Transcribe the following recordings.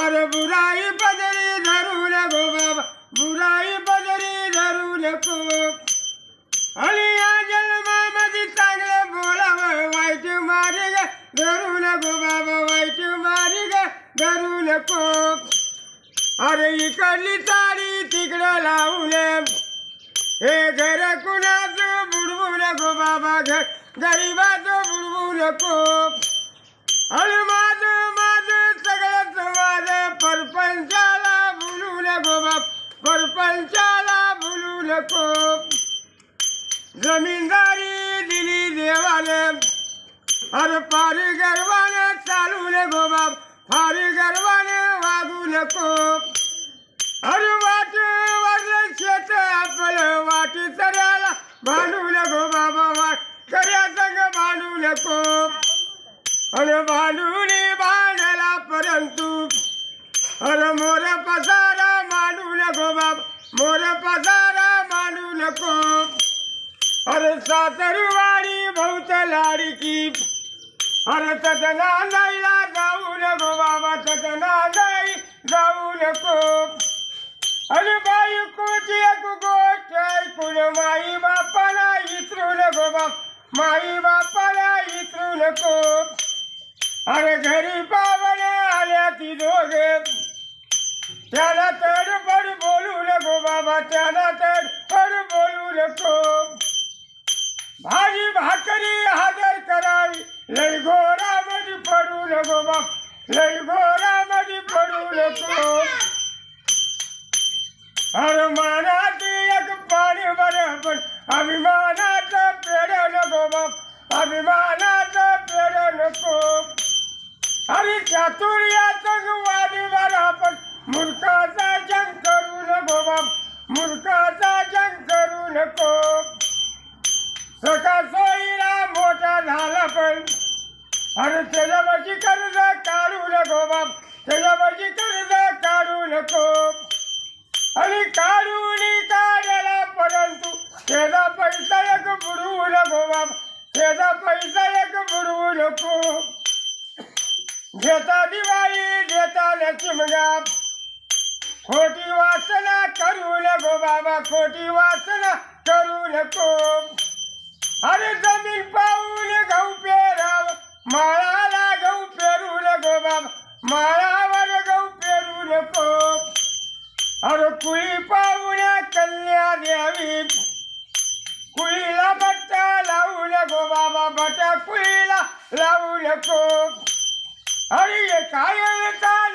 अरे बुराई बदरी धरू गो बाबा बुराई पदरी धरू नको अली या जन्मामध्ये चांगलं वाइट मारी गे धरू गो बाबा वाइट मारी गे धरू नको अरे इकडली ताडी तिकडं लावले हे घर कुणाचं बुडवू गो बाबा घर गरिबाचं बुडवू नको अरे माझं नको जमीनदारी दिली देवाने अरे फार गर्वाने चालू ने गो बाप. फारी गर्वाने वागू नको अरे वाट वाटलं शेत आपलं वाट चऱ्याला भांडू नको बाबा वाट चऱ्या संग भांडू नको अरे भांडून भांडला परंतु. अरे मोर पसारा मांडू नको बाप. मोर पसारा नको. अरे सातरवाडी बहुत लाडकी. अरे ततना नाईला जाऊ नको बाबा ततना जाई जाऊ नको. अरे बाई कोची एक गोष्ट ऐकून माई बापाला इतरू नको बाबा माई बापाला इतरू नको. अरे घरी पावणे आल्या ती दोघे. त्याला तडफड बोलू नको बाबा त्याला तर तडफड बोलू नको. भाजी भाकरी हजर करावी. लय घोरामध्ये पडू नको बाप लय घोरामध्ये पडू नको. अरे एक पाणी बरं पण अभिमानात पेड नको बाप अभिमानात पेड नको. अरे चातुर्याचं अरे त्याच्यावरची कर्ज काढू नको बाप. त्याच्यावरची कर्ज काढू नको. आणि काढून काढला परंतु त्याचा पैसा एक बुडवू नको बाप. त्याचा पैसा एक बुडवू नको. घेता दिवाळी घेता लक्ष्मगा खोटी वासना करू नको बाबा खोटी वासना करू नको. अरे जमीन पाहून गहू पेराव माळाला गहू पेरू नको बाबा माळावर गहू पेरू नको अरे कुळी पाहून कन्या द्यावी कुळीला बट्टा लावू नको बाबा बट्टा कुळीला लावू नको अरे हे काय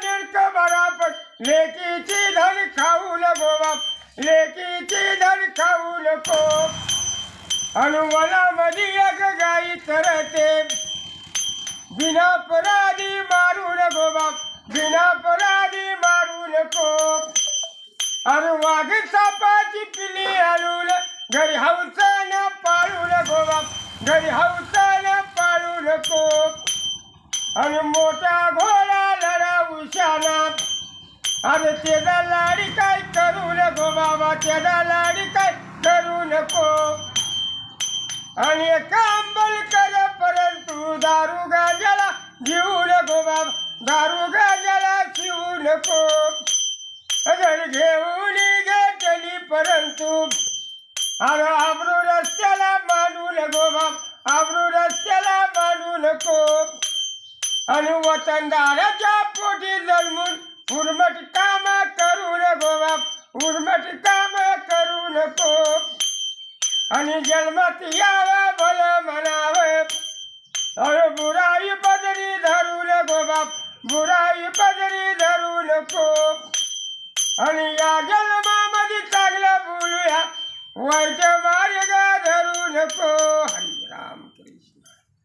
निर्क बराबर लेकीची धन खाऊ नको बाप लेकीची धन खाऊ नको अनुवनामध्ये एक गाई तरते. बिना पराधी मारू नको बाप बिना पराधी मारू नको अरे वाघ सापाची पिली आणून घरी हौसानं पाळू नको बाप घरी हौसानं पाळू नको आणि मोठा घोडा लढा उशाना. अरे त्याचा लाडी काय करू नको बाबा त्याचा लाडी काय करू नको आणि कांबल कर परंतु दारू गाजाला घेऊ नको बाब दारू गाजाला शिवू नको जर घेऊन घेतली परंतु अरे आबरू रस्त्याला मानू नको बाब आबरू रस्त्याला मानू नको आणि वतनदाराच्या पोटी जन्मून उर्मट काम करू नको बाप उर्मट काम करू नको आणि जन्मात या बाप बुराई पदरी धरू नको. आणि या जन्मामध्ये चांगलं बोलूया. वाईट मार्ग धरू नको.